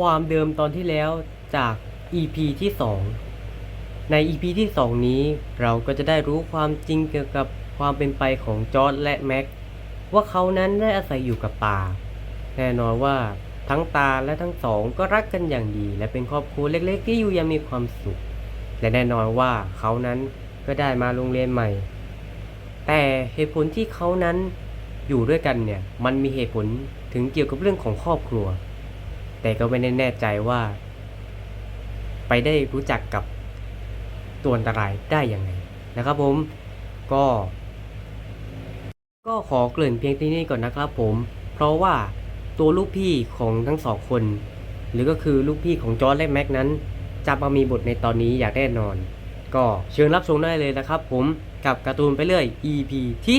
ความเดิมตอนที่แล้วจาก EP ที่ 2 ใน EP ที่ 2 นี้เราก็จะได้รู้ความจริงเกี่ยวกับความเป็นไปของจอร์ดและแม็กว่าเขานั้นได้อาศัยอยู่กับตา แน่นอนว่าทั้งตาและทั้งสองก็รักกันอย่างดี และเป็นครอบครัวเล็กๆ ที่อยู่ยังมีความสุข และแน่นอนว่าเขานั้นก็ได้มาโรงเรียนใหม่ แต่เหตุผลที่เขานั้นอยู่ด้วยกันเนี่ยมันมีเหตุผลถึงเกี่ยวกับเรื่องของครอบครัว แต่ก็ไม่ได้แน่ใจว่า ไปได้รู้จักกับตัวอันตรายได้ยังไงนะครับผมก็ ก็ขอเกริ่นเพียงที่นี่ก่อนนะครับผม เพราะว่าตัวลูกพี่ของทั้งสองคน หรือก็คือลูกพี่ของจอร์จและแม็กนั้นจะมามีบทในตอนนี้อย่างแน่นอน ก็เชิญรับชมได้เลยนะครับผมกับการ์ตูนไปเรื่อย EP ที่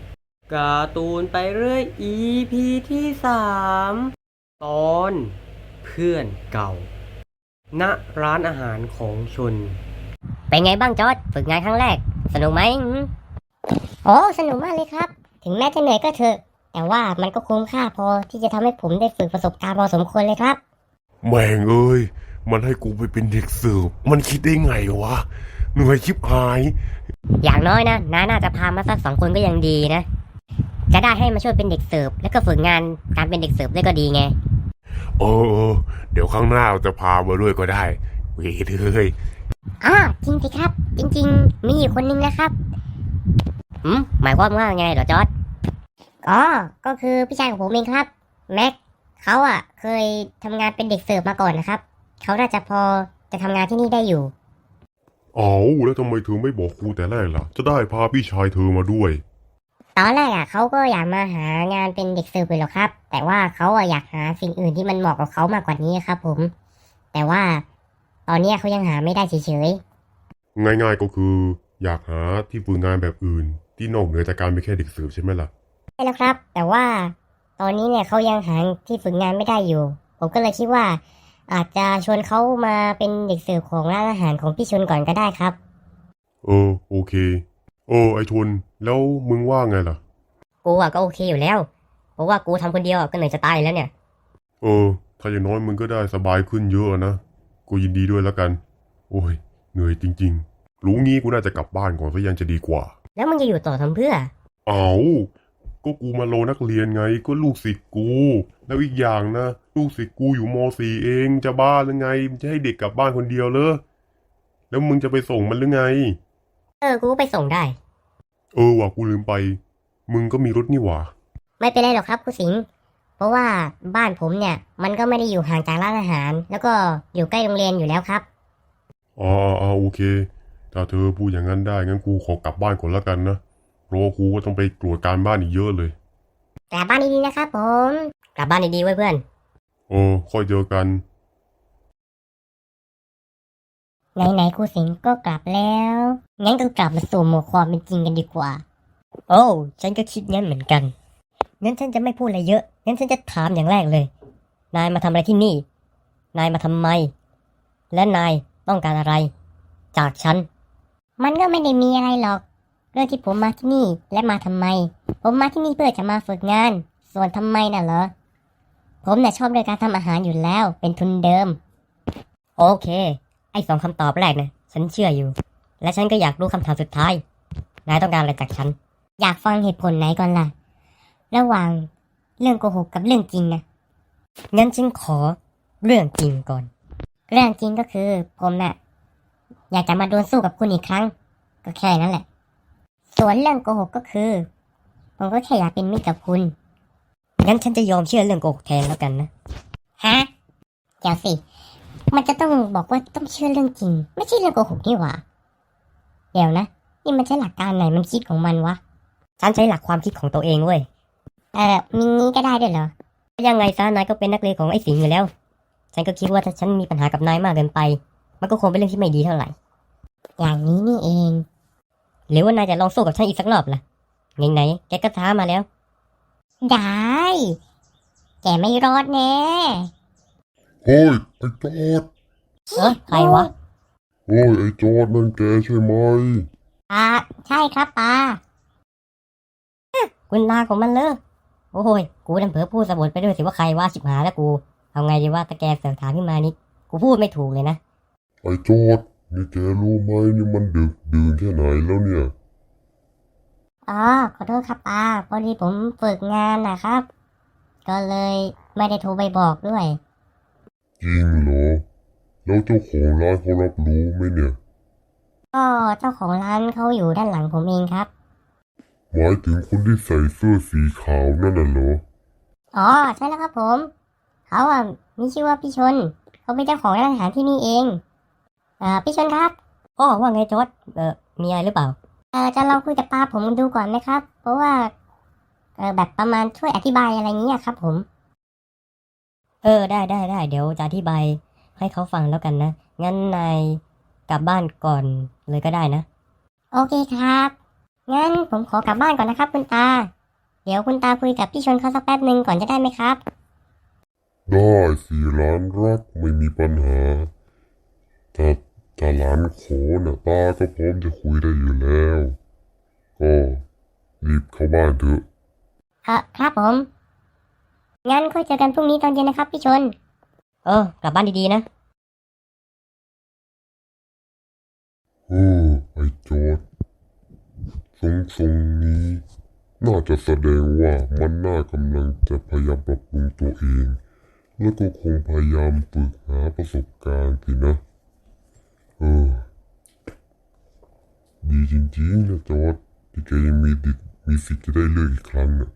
3การ์ตูนไปเรื่อย EP ที่ 3 ตอนเพื่อนเก่า ณ ร้านอาหารของชน เป็นไงบ้างจอร์ดฝึกงานครั้งแรก สนุกไหมอืมโอ้สนุกมากเลยครับ ถึงแม้จะเหนื่อยก็เถอะ แต่ว่ามันก็คุ้มค่าพอที่จะทำให้ผมได้ฝึกประสบการณ์พอสมควรเลยครับ แม่งเอ้ย มันให้กูไปเป็นเด็กเสิร์ฟมันคิดได้ไงวะ เหนื่อยชิบหาย อย่างน้อยนะน้าน่าจะพามาสักสองคนก็ยังดีนะ จะได้ให้มาช่วยเป็นเด็กเสิร์ฟแล้วก็ฝึกงานการเป็นเด็กเสิร์ฟได้ก็ดีไงเออเออเดี๋ยวข้างหน้าจะพามาด้วยก็ได้เว้ยเฮ้ยอ่าจริงสิครับ จริง ๆ มีอยู่คนนึงนะครับอืมหมายความว่าไงเหรอจอร์ดอ๋อก็คือพี่ชายของผมเองครับแม็กเขาอะ เคยทำงานเป็นเด็กเสิร์ฟมาก่อนนะครับเขาน่าจะพอจะทำงานที่นี่ได้อยู่เอาแล้วทำไมเธอไม่บอกครูแต่แรกล่ะ จะได้พาพี่ชายเธอมาด้วย ตอนแรกอะเขาก็อยากมาหางานเป็นเด็กเสิร์ฟเลยหรอกครับ แต่ว่าเขาอะอยากหาสิ่งอื่นที่มันเหมาะกับเขามากกว่านี้ครับ ผม แต่ว่าตอนเนี้ยเขายังหาไม่ได้เฉยง่ายๆก็คืออยากหาที่ฝึกงานแบบอื่น ที่นอกเหนือจากการเป็นแค่เด็กเสิร์ฟใช่ไหมล่ะ ๆใช่แล้วครับ แต่ว่าตอนนี้เนี่ยเขายังหาที่ฝึกงานไม่ได้อยู่ ผมก็เลยคิดว่า อาจจะชวนเขามาเป็นเด็กเสิร์ฟของร้านอาหารของพี่ชนก่อนก็ได้ครับ เออ โอเค เออไอชนแล้วมึงว่าไงล่ะ กูอะก็โอเคอยู่แล้ว เพราะว่ากูทำคนเดียวอะก็เหนื่อยจะตายอยู่แล้วเนี่ย เออ ถ้าอย่างน้อยมึงก็ได้สบายขึ้นเยอะนะ กูยินดีด้วยแล้วกัน โอ้ย เหนื่อยจริงๆ รู้งี้กูน่าจะกลับบ้านก่อนซะยังจะดีกว่า แล้วมึงจะอยู่ต่อทำเพื่อ เอาก็กูมาโลนักเรียนไง ก็ลูกศิษย์กู แล้วอีกอย่างนะ ลูกศิษย์กูอยู่มสี่เอง จะบ้าหรือไง จะให้เด็กกลับบ้านคนเดียวเลยแล้วมึงจะไปส่งมันหรือไง เออ กูก็ไปส่งได้ เออว่ะกูลืมไป มึงก็มีรถนี่หว่า ไม่เป็นไรหรอกครับคุณสิงห์เพราะว่าบ้านผมเนี่ย มันก็ไม่ได้อยู่ห่างจากร้านอาหาร แล้วก็อยู่ใกล้โรงเรียนอยู่แล้วครับอ๋ออ๋อโอเค ถ้าเธอพูดอย่างนั้นได้ งั้นกูขอกลับบ้านก่อนแล้วกันนะ เพราะว่ากูก็ต้องไปตรวจการบ้านอีกเยอะเลย กลับบ้านดีๆนะครับผม กลับบ้านดีๆไว้เพื่อน เออ ค่อยเจอกัน ไหนๆครูสิงห์ก็กลับแล้ว งั้นก็กลับมาสู่หมวดความเป็นจริงกันดีกว่า โอ้ฉันก็คิดงั้นเหมือนกัน งั้นฉันจะไม่พูดอะไรเยอะ งั้นฉันจะถามอย่างแรกเลย นายมาทำอะไรที่นี่ นายมาทำไม และนายต้องการอะไร จากฉัน มันก็ไม่ได้มีอะไรหรอก เรื่องที่ผมมาที่นี่และมาทำไม ผมมาที่นี่เพื่อจะมาฝึกงาน ส่วนทำไมน่ะเหรอ ผมน่ะชอบเรื่องการทำอาหารอยู่แล้ว เป็นทุนเดิม โอเค ไอ้สองคำตอบแรกนะฉันเชื่ออยู่ และฉันก็อยากรู้คำถามสุดท้าย นายต้องการอะไรจากฉัน อยากฟังเหตุผลไหนก่อนล่ะ ระหว่างเรื่องโกหกกับเรื่องจริงนะ งั้นฉันขอเรื่องจริงก่อน เรื่องจริงก็คือ ผมน่ะอยากจะมาดวลสู้กับคุณอีกครั้ง ก็แค่นั้นแหละ ส่วนเรื่องโกหกก็คือ ผมก็แค่อยากเป็นมิตรกับคุณ งั้นฉันจะยอมเชื่อเรื่องโกหกแทนแล้วกันนะ ฮะ เดี๋ยวสิ มันจะต้องบอกว่าต้องเชื่อเรื่องจริง ไม่ใช่เรื่องโกหกนี่หว่า เดี๋ยวนะ นี่มันใช้หลักการไหนมันคิดของมันวะ ฉันใช้หลักความคิดของตัวเองเว้ย เออมีงี้ก็ได้ด้วยเหรอ ยังไงซะนายก็เป็นนักเลงของไอ้สิงห์อยู่แล้ว ฉันก็คิดว่าถ้าฉันมีปัญหากับนายมากเกินไป มันก็คงเป็นเรื่องที่ไม่ดีเท่าไหร่ อย่างนี้นี่เอง หรือว่านายจะลองสู้กับฉันอีกสักรอบล่ะไหนๆแกก็ท้ามาแล้ว ได้ แกไม่รอดแน่เฮ้ย ไอ้จอดเออใครวะเฮ้ยไอ้จอดนั่นแกใช่ไหมตาใช่ครับตาคุณตาของมันเลยโอ้ยกูดันเผลอพูดสะบดไปด้วยสิว่าใครว่าชิบหายแล้วกู เอาไงดีว่าตะแกเสือกถามขึ้นมานี่กูพูดไม่ถูกเลยนะ ไอ้จอดนี่แกรู้ไหมนี่มันดึกดื่นแค่ไหนแล้วเนี่ย อ๋อ ขอโทษครับตาพอดีผมฝึกงานนะครับ ก็เลยไม่ได้โทรไปบอกด้วย จริงเหรอ แล้วเจ้าของร้านเขารับรู้ไหมเนี่ย ก็เจ้าของร้านเขาอยู่ด้านหลังผมเองครับ หมายถึงคนที่ใส่เสื้อสีขาวนั่นน่ะเหรอ อ๋อใช่แล้วครับผม เขาอะมีชื่อว่าพี่ชน เขาเป็นเจ้าของร้านอาหารที่นี่เองอ่าพี่ชนครับอ๋อว่าไงจอดเออมีอะไรหรือเปล่า เออจะลองคุยกับป้าผมดูก่อนไหมครับ เพราะว่าเออแบบประมาณช่วยอธิบายอะไรเงี้ยครับผม เออได้ได้ได้เดี๋ยวจะอธิบายให้เขาฟังแล้วกันนะ งั้นนายกลับบ้านก่อนเลยก็ได้นะ โอเคครับ งั้นผมขอกลับบ้านก่อนนะครับ คุณตา เดี๋ยวคุณตาคุยกับพี่ชนเขาสักแป๊บหนึ่งก่อนจะได้ไหมครับ ได้สิหลานรักไม่มีปัญหาถ้าถ้าหลานขอน่ะตาก็พร้อมจะคุยได้อยู่แล้ว ก็รีบเข้าบ้านเถอะเออครับผม งั้นค่อยเจอกันพรุ่งนี้ตอนเย็นนะครับพี่ชน เออ กลับบ้านดีๆนะเออไอ้จอดทรงทรงนี้ น่าจะแสดงว่ามันน่ากำลังจะพยายามปรับปรุงตัวเอง แล้วก็คงพยายามฝึกหาประสบการณ์สินะ เออ ดีจริงๆนะจอดที่แกยังมีดิมีสิทธิ์จะได้เลือกอีกครั้งนะ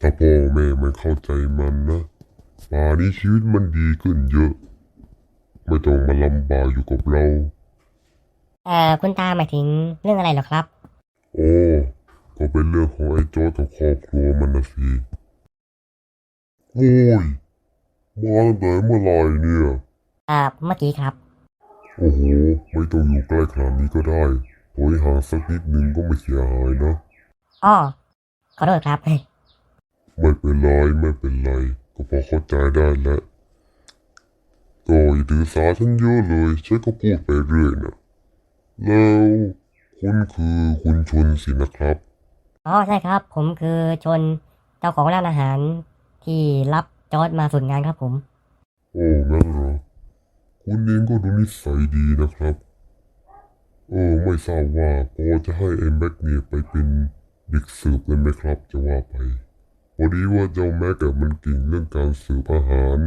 ถ้าพ่อแม่มันเข้าใจมันนะป่านนี้ชีวิตมันดีขึ้นเยอะ ไม่ต้องมาลำบากอยู่กับเรา เอ่อคุณตาหมายถึงเรื่องอะไรเหรอครับ โอ้ก็เป็นเรื่องของไอ้โจอกับครอบครัวมันนะสิโอ้ยมาตั้งแต่เมื่อไหร่เนี่ยอ่าเมื่อกี้ครับ โอ้โห ไม่ต้องอยู่ใกล้ขนาดนี้ก็ได้ถอยห่างสักนิดนึงก็ไม่เสียหายนะ อ้อขอโทษครับ ไม่เป็นไรไม่เป็นไร ก็พอเข้าใจได้แล้วก็อย่าถือสาฉันเยอะเลยฉันก็พูดไปเรื่อยนะแล้วคุณคือคุณชนสินะครับอ๋อใช่ครับ ผมคือชนเจ้าของร้านอาหารที่รับจอร์ดมาฝึกงานครับผม โอ้งั้นเหรอคุณเองก็ดูนิสัยดีนะครับ เออ ไม่ทราบว่าพอจะให้ไอ้แม็กเนี่ยไปเป็นเด็กสืบเลยไหมครับ จะว่าไป พอดีว่าเจ้าแม็กอะมันเก่งเรื่องการสืบอาหาร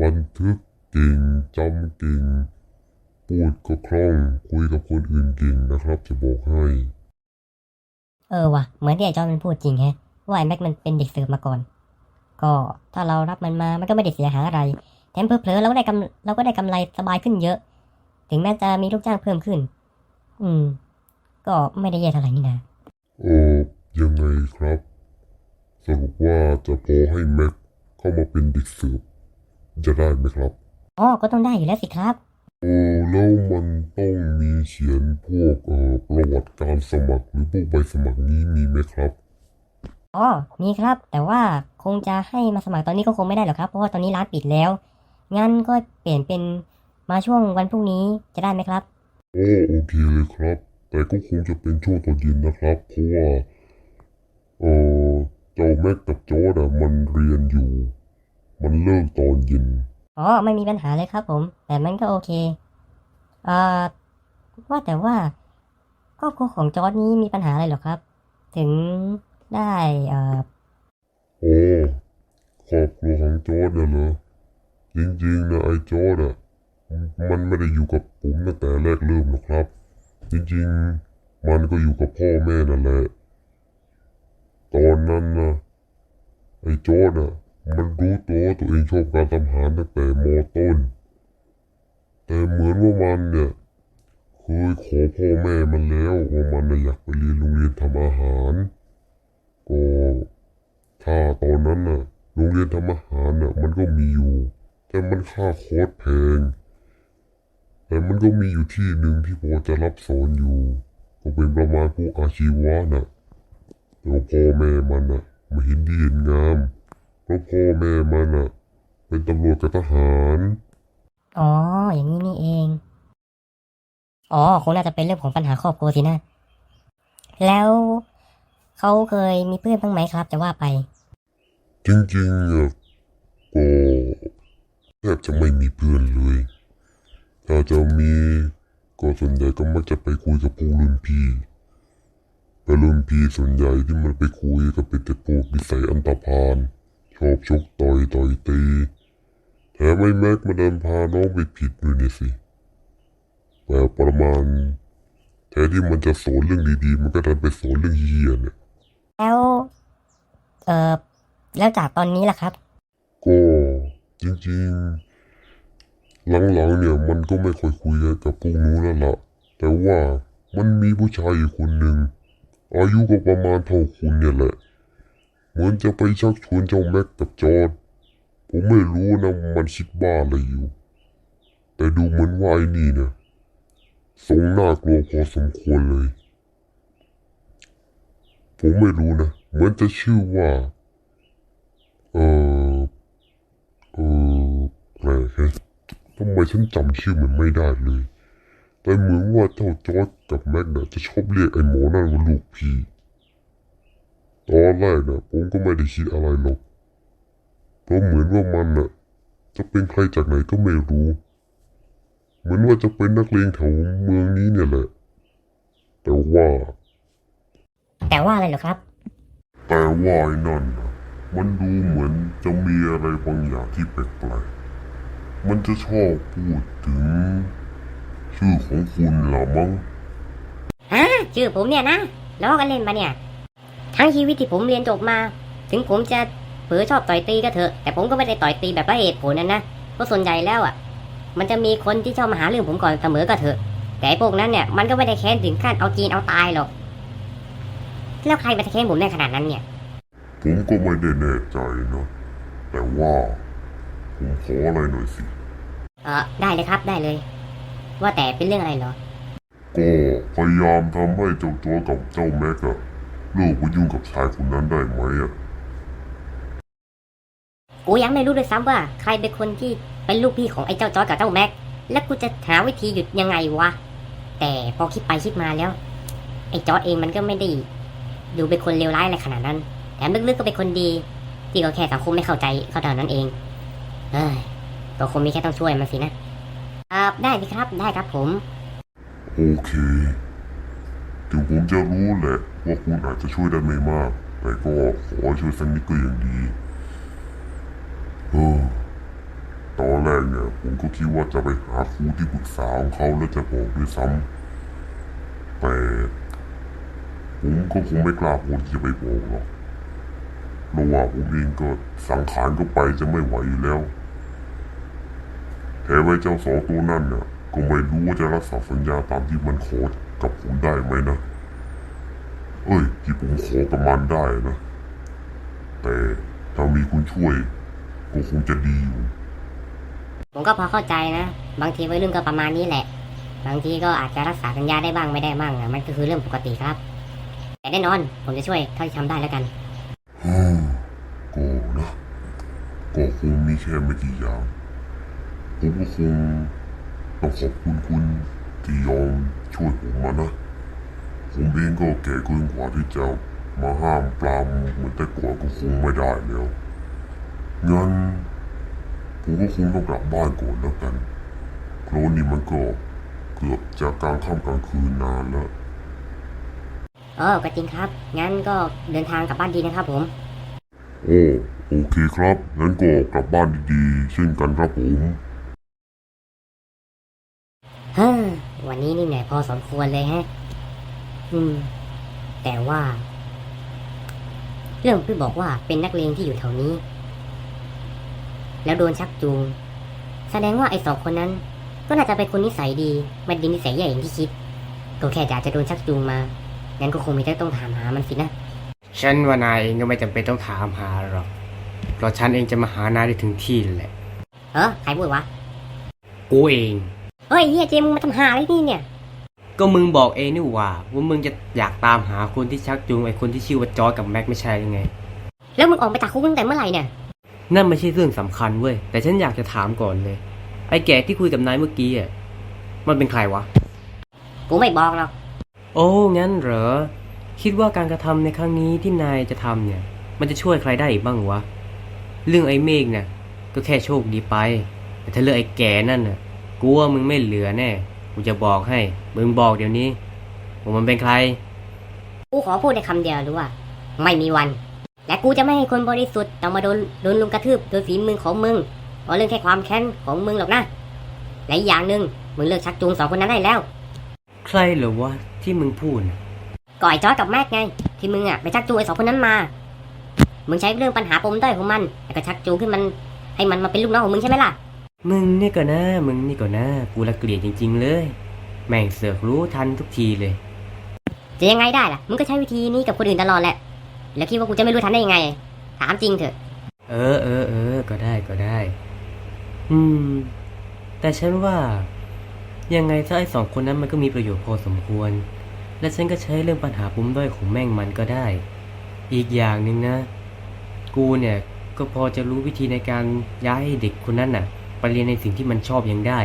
บันทึกเก่งจำเก่งพูดก็คล่องคุยกับคนอื่นเก่งนะครับ จะบอกให้เออว่ะเหมือนที่ไอ้จอร์ดมันพูดจริงแฮะว่าไอ้แม็กมันเป็นเด็กเสิร์ฟมาก่อน ก็ถ้าเรารับมันมามันก็ไม่ได้เสียหายอะไรแถมเผลอๆเราก็ได้กำเราก็ได้กำไรสบายขึ้นเยอะ ถึงแม้จะมีลูกจ้างเพิ่มขึ้น อืม ก็ไม่ได้แย่เท่าไหร่นี่นะเออยังไงครับ สรุปว่าจะพอให้แม็กเข้ามาเป็นเด็กสืบจะได้ไหมครับ อ๋อ ก็ต้องได้อยู่แล้วสิครับ เออแล้วมันต้องมีเขียนพวกเอ่อประวัติการสมัครหรือพวกใบสมัครนี้มีไหมครับ อ๋อ มีครับ แต่ว่าคงจะให้มาสมัครตอนนี้ก็คงไม่ได้หรอกครับ เพราะว่าตอนนี้ร้านปิดแล้ว งั้นก็เปลี่ยนเป็นมาช่วงวันพรุ่งนี้จะได้ไหมครับ โอ้โอเคเลยครับ แต่ก็คงจะเป็นช่วงตอนเย็นนะครับ เพราะว่าเออ เจ้าแม็กกับจอร์ดอะมันเรียนอยู่ มันเลิกตอนเย็น อ๋อ ไม่มีปัญหาเลยครับผม แต่มันก็โอเคเอ่อว่าแต่ว่าครอบครัวของจอร์ดนี้มีปัญหาอะไรเหรอครับ ถึงได้เอ่อโอ้ครอบครัวของจอร์ดน่ะเหรอจริงๆนะไอ้จอร์ดอะมันไม่ได้อยู่กับผมตั้งแต่แรกเริ่มหรอกครับ จริงๆ มันก็อยู่กับพ่อแม่นั่นแหละ ตอนนั้นนะไอ้โจอร์อะมันรู้ตัวว่าตัวเองชอบการทำอาหารตั้งแต่มต้น แต่เหมือนว่ามันเนี่ยเคยขอพ่อแม่มันแล้วว่ามันนะอยากไปเรียนโรงเรียนทำอาหารก็ถ้าตอนนั้นน่ะโรงเรียนทำอาหารน่ะมันก็มีอยู่ แต่มันค่าคอร์สแพงแต่มันก็มีอยู่ที่หนึ่งที่พอจะรับสอนอยู่ ก็เป็นประมาณพวกอาชีวะน่ะ แต่ว่าพ่อแม่มันน่ะไม่เห็นดีเห็นงามเพราะพ่อแม่มันน่ะเป็นตำรวจกับทหาร อ๋อ อย่างนี้นี่เอง อ๋อ คงน่าจะเป็นเรื่องของปัญหาครอบครัวสินะ แล้วเขาเคยมีเพื่อนบ้างไหมครับ จะว่าไป จริงๆอะก็แทบจะไม่มีเพื่อนเลย ถ้าจะมีก็ส่วนใหญ่ก็มักจะไปคุยกับพวกรุ่นพี่ แต่รุ่นพี่ส่วนใหญ่ที่มันไปคุยก็เป็นแต่พวกนิสัยอันตพาลชอบชกต่อยต่อยตี แถมไอ้แม็กมาเดินพาน้องไปผิดด้วยนี่สิแบบประมาณแทนที่มันจะสอนเรื่องดีๆ มันก็ดันไปสอนเรื่องเฮี้ยเนี่ยแล้ว เออแล้วจากตอนนี้ล่ะครับ ก็จริงๆ หลังๆเนี่ยมันก็ไม่ค่อยคุยกันกับพวกนู้นแล้วล่ะแต่ว่ามันมีผู้ชายอีกคนหนึ่ง อายุก็ประมาณเท่าคุณเนี่ยแหละ เหมือนจะไปชักชวนเจ้าแม็กกับจอร์ดผมไม่รู้นะมันคิดบ้าอะไรอยู่ แต่ดูเหมือนว่าไอ้นี่เนี่ยทรงน่ากลัวพอสมควรเลย ผมไม่รู้นะ เหมือนจะชื่อว่า เออเออแปลกแฮะทำไมฉันจำชื่อมันไม่ได้เลย แต่เหมือนว่าเจ้าจอร์ดกับแม็กน่ะจะชอบเรียกไอ้หมอนั่นว่าลูกพี่ ตอนแรกน่ะผมก็ไม่ได้คิดอะไรหรอก เพราะเหมือนว่ามันน่ะ จะเป็นใครจากไหนก็ไม่รู้ เหมือนว่าจะเป็นนักเลงแถวเมืองนี้เนี่ยแหละ แต่ว่า แต่ว่าอะไรเหรอครับ แต่ว่าไอ้นั่นน่ะมันดูเหมือนจะมีอะไรบางอย่างที่แปลกๆ มันจะชอบพูดถึง ชื่อของคุณเหรอมั้งฮะชื่อผมเนี่ยนะล้อกันเล่นมาเนี่ย ทั้งชีวิตที่ผมเรียนจบมา ถึงผมจะเผลอชอบต่อยตีก็เถอะ แต่ผมก็ไม่ได้ต่อยตีแบบไร้เหตุผลนั่นนะเพราะส่วนใหญ่แล้วอะ มันจะมีคนที่ชอบมาหาเรื่องผมก่อนเสมอก็เถอะ แต่ไอ้พวกนั้นเนี่ยมันก็ไม่ได้แค้นถึงขั้นเอาจีนเอาตายหรอก แล้วใครมาจะแค้นผมได้ขนาดนั้นเนี่ย ผมก็ไม่ได้แน่ใจนะแต่ว่าผมขออะไรหน่อยสิ เออได้เลยครับได้เลย ว่าแต่เป็นเรื่องอะไรเหรอ ก็พยายามทำให้เจ้าตัวกับเจ้าแม็กอะเลิกไปยุ่งกับชายคนนั้นได้ไหมอะ กูยังไม่รู้ด้วยซ้ำว่า ใครเป็นคนที่เป็นลูกพี่ของไอ้เจ้าจอร์จกับเจ้าแม็ก แล้วกูจะหาวิธีหยุดยังไงวะ แต่พอคิดไปคิดมาแล้ว ไอ้จอร์จเองมันก็ไม่ได้ดูเป็นคนเลวร้ายอะไรขนาดนั้น แถมลึกๆก็เป็นคนดี ที่ก็แค่สังคมไม่เข้าใจเขาเท่านั้นเองเอ้ยก็คงมีแค่ต้องช่วยมันสินะ อ่าได้สิครับได้ครับผม โอเคถึงผมจะรู้แหละว่าคุณอาจจะช่วยได้ไม่มาก แต่ก็ขอช่วยสักนิดก็ยังดีเออตอนแรกเนี่ยผมก็คิดว่าจะไปหาครูที่ปรึกษาของเขาแล้วจะบอกด้วยซ้ำแต่ผมก็คงไม่กล้าพูดที่จะไปบอกหรอกเพราะว่าผมเองก็สังขารก็ไปจะไม่ไหวอยู่แล้ว แถมไอ้เจ้าสองตัวนั่นเนี่ยก็ไม่รู้ว่าจะรักษาสัญญาตามที่มันขอกับผมได้ไหมนะ เอ้ย ที่ผมขอกับมันได้นะ แต่ถ้ามีคุณช่วย ก็คงจะดีอยู่ ผมก็พอเข้าใจนะ บางทีวัยรุ่นก็ประมาณนี้แหละ บางทีก็อาจจะรักษาสัญญาได้บ้างไม่ได้บ้างอะมันก็คือเรื่องปกติครับ แต่แน่นอน ผมจะช่วยเท่าที่ทำได้แล้วกันฮึมก็นะก็คงมีแค่ไม่กี่อย่าง ผมก็คงต้องขอบคุณคุณที่ยอมช่วยผมมานะ ผมเองก็แก่เกินกว่าที่จะมาห้ามปรามเหมือนแต่ก่อนก็คงไม่ได้แล้วงั้นผมก็คงต้องกลับบ้านก่อนแล้วกันเพราะนี่มันก็เกือบจะกลางค่ำกลางคืนนานแล้วเออก็จริงครับ งั้นก็เดินทางกลับบ้านดีนะครับผม โอ้โอเคครับ งั้นก็กลับบ้านดีๆเช่นกันครับผมเฮ้อวันนี้นี่เหนื่อยพอสมควรเลยฮะ อืม แต่ว่า เรื่องที่บอกว่าเป็นนักเลงที่อยู่แถวนี้ แล้วโดนชักจูง แสดงว่าไอ้สองคนนั้น ก็น่าจะเป็นคนนิสัยดีไม่ได้นิสัยแย่อย่างที่คิด ก็แค่อยากจะโดนชักจูงมา งั้นก็คงไม่ได้ต้องถามหามันสินะ ฉันว่านายเองก็ไม่จำเป็นต้องถามหาหรอก เพราะฉันเองจะมาหานายได้ถึงที่แหละ เออใครพูดวะ กูเอง เฮ้ยเฮียเจมส์มึงมาทำหาอะไรนี่เนี่ย ก็มึงบอกเองนี่หว่าว่ามึงจะอยากตามหาคนที่ชักจูงไอ้คนที่ชื่อว่าจอร์จกับแม็กไม่ใช่ยังไง แล้วมึงออกไปจากคุกตั้งแต่เมื่อไหร่เนี่ย นั่นไม่ใช่เรื่องสำคัญเว้ยแต่ฉันอยากจะถามก่อนเลย ไอ้แก่ที่คุยกับนายเมื่อกี้อะมันเป็นใครวะ กูไม่บอกหรอก โอ้งั้นเหรอ คิดว่าการกระทำในครั้งนี้ที่นายจะทำเนี่ย มันจะช่วยใครได้อีกบ้างวะ เรื่องไอ้เมฆเนี่ยก็แค่โชคดีไป แต่ถ้าเลือกไอ้แก่นั่นน่ะ กูว่ามึงไม่เหลือแน่ กูจะบอกให้ มึงบอกเดี๋ยวนี้ว่ามันเป็นใคร กูขอพูดในคำเดียวรู้ว่า ไม่มีวัน และกูจะไม่ให้คนบริสุทธิ์ต้องมาโดนโดนลุมกระทืบโดยฝีมือของมึงเพราะเรื่องแค่ความแค้นของมึงหรอกนะและอีกอย่างหนึ่งมึงเลิกชักจูงสองคนนั้นได้แล้ว ใครเหรอวะที่มึงพูดน่ะก่อยจอยกับแม็กไง ที่มึงอะไปชักจูงไอ้สองคนนั้นมา มึงใช้เรื่องปัญหาปมด้อยของมันแล้วก็ชักจูงขึ้นมันให้มันมาเป็นลูกน้องของมึงใช่ไหมล่ะ มึงนี่ก็นะ มึงนี่ก็นะ กูละเกลียดจริง ๆ เลย แม่งเสือกรู้ทันทุกทีเลย จะยังไงได้ล่ะ มึงก็ใช้วิธีนี้กับคนอื่นตลอดแหละ แล้วคิดว่ากูจะไม่รู้ทันได้ยังไง ถามจริงเถอะ เออเออเออ ก็ได้ก็ได้ อืม แต่ฉันว่า ยังไงถ้าไอ้สองคนนั้นมันก็มีประโยชน์พอสมควร และฉันก็ใช้เรื่องปัญหาปุ่มด้อยของแม่งมันก็ได้ อีกอย่างหนึ่งนะ กูเนี่ยก็พอจะรู้วิธีในการย้ายให้เด็กคนนั้นน่ะ ไปเรียนในสิ่งที่มันชอบยังได้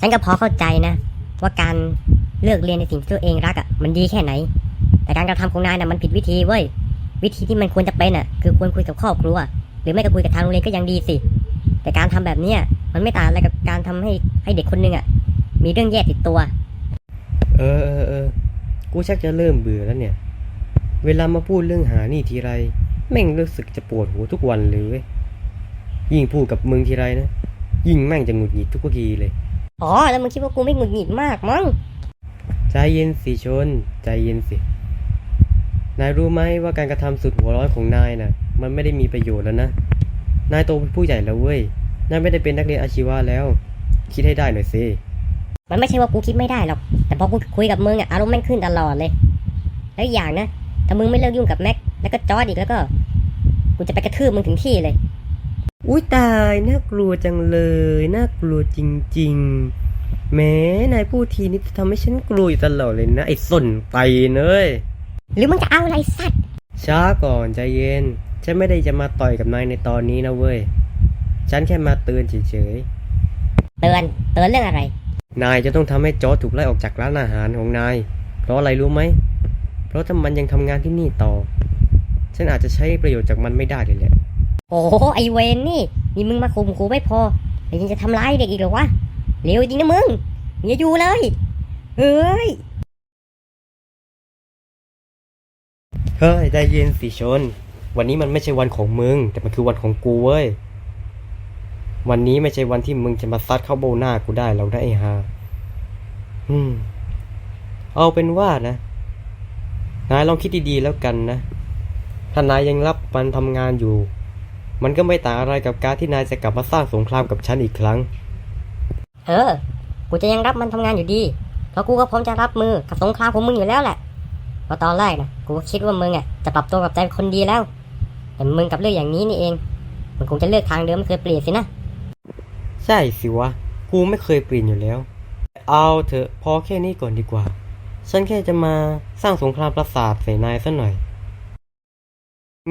ฉันก็พอเข้าใจนะ ว่าการเลือกเรียนในสิ่งที่ตัวเองรักอะมันดีแค่ไหน แต่การกระทำของนายน่ะมันผิดวิธีเว้ยวิธีที่มันควรจะเป็นอะคือควรคุยกับครอบครัวหรือไม่ก็คุยกับทางโรงเรียนก็ยังดีสิ แต่การทำแบบเนี้ยมันไม่ต่างอะไรกับการทำให้ให้เด็กคนหนึงอะมีเรื่องแย่ติดตัว เออเออเออกูชักจะเริ่มเบื่อแล้วเนี่ย เวลามาพูดเรื่องหานี่ทีไร แม่งรู้สึกจะปวดหัวทุกวันเลยเว้ ยยิ่งพูดกับมึงทีไรนะ ยิ่งแม่งจะหงุดหงิดทุกทีเลย อ๋อ แล้วมึงคิดว่ากูไม่หงุดหงิดมากมั้ง ใจเย็นสิชน ใจเย็นสิ นายรู้ไหมว่าการกระทำสุดหัวร้อนของนายน่ะ มันไม่ได้มีประโยชน์แล้วนะ นายโตเป็นผู้ใหญ่แล้วเว้ย นายไม่ได้เป็นนักเรียนอาชีวะแล้ว คิดให้ได้หน่อยสิ มันไม่ใช่ว่ากูคิดไม่ได้หรอก แต่พอกูคุยกับมึงอะอารมณ์แม่งขึ้นตลอดเลย แล้วอีกอย่างนะ ถ้ามึงไม่เลิกยุ่งกับแม็ก แล้วก็จอร์ดอีกแล้วก็ กูจะไปกระทืบมึงถึงที่เลย อุ้ยตายน่ากลัวจังเลยน่ากลัวจริง ๆแหม้นายพูดทีนี้จะทำให้ฉันกลัวอยู่ตลอดเลยนะไอ้ส้นไปเนยหรือมึงจะเอาอะไรสัตว์ ช้าก่อนใจเย็น ฉันไม่ได้จะมาต่อยกับนายในตอนนี้นะเว้ย ฉันแค่มาเตือนเฉยเตือนเตือนเรื่องอะไร ๆ นายจะต้องทำให้จอร์จถูกไล่ออกจากร้านอาหารของนาย เพราะอะไรรู้ไหม เพราะถ้ามันยังทำงานที่นี่ต่อ ฉันอาจจะใช้ประโยชน์จากมันไม่ได้เลยแหละ โอ้โหไอเวนนี่มีมึงมาข่มขู่ไม่พอแต่ยังจะทำร้ายเด็กอีกเหรอวะเร็วจริงนะมึงอย่าอยู่เลยเฮ้ยเฮ้ยใจเย็นสิชน วันนี้มันไม่ใช่วันของมึง แต่มันคือวันของกูเว้ยวันนี้ไม่ใช่วันที่มึงจะมาซัดเข้าโบหน้ากูได้เราได้ฮาอืม เอาเป็นว่านะ นายลองคิดดีๆแล้วกันนะ ถ้านายยังรับมันทำงานอยู่ มันก็ไม่ต่างอะไรกับการที่นายจะกลับมาสร้างสงครามกับฉันอีกครั้ง เออ กูจะยังรับมันทำงานอยู่ดี เพราะกูก็พร้อมจะรับมือกับสงครามของมึงอยู่แล้วแหละเพราะตอนแรกนะกูก็คิดว่ามึงอะจะปรับตัวกับใจเป็นคนดีแล้ว แต่มึงกับเรื่องอย่างนี้นี่เอง มึงคงจะเลือกทางเดิมไม่เคยเปลี่ยนสินะ ใช่สิวะ กูไม่เคยเปลี่ยนอยู่แล้ว เอาเถอะพอแค่นี้ก่อนดีกว่า ฉันแค่จะมาสร้างสงครามประสาทใส่นายซะหน่อย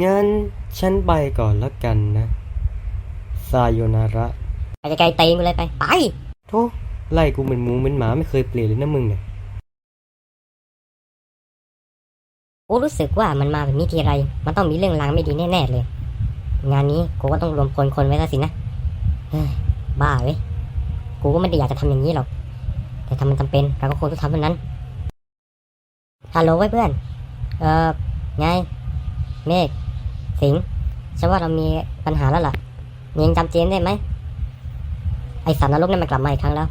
งั้นฉันไปก่อนแล้วกันนะ ซาโยนาระไปไกลๆตีนกูเลยไป ไป โธ่ไล่กูเหมือนหมูเหมือนหมาไม่เคยเปลี่ยนเลยนะมึงเนี่ยกูรู้สึกว่ามันมาแบบนี้ทีไร มันต้องมีเรื่องรางไม่ดีแน่ๆเลย งานนี้กูก็ต้องรวมพลคนไว้แล้วสินะเฮ้ยบ้าเว้ย กูก็ไม่ได้อยากจะทำอย่างนี้หรอก แต่ถ้ามันจำเป็นเราก็คงต้องทำเท่านั้น ฮัลโหลไว้เพื่อน เอ่อ ไง เมฆ สิงฉันว่าเรามีปัญหาแล้วล่ะมึงยังจำเจมได้ไหม ไอสารนรกนั่นมันกลับมาอีกครั้งแล้ว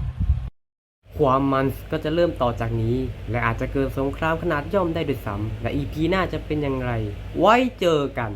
ความมันก็จะเริ่มต่อจากนี้ และอาจจะเกิดสงครามขนาดย่อมได้ด้วยซ้ำและอีพีหน้าจะเป็นอย่างไร ไว้เจอกัน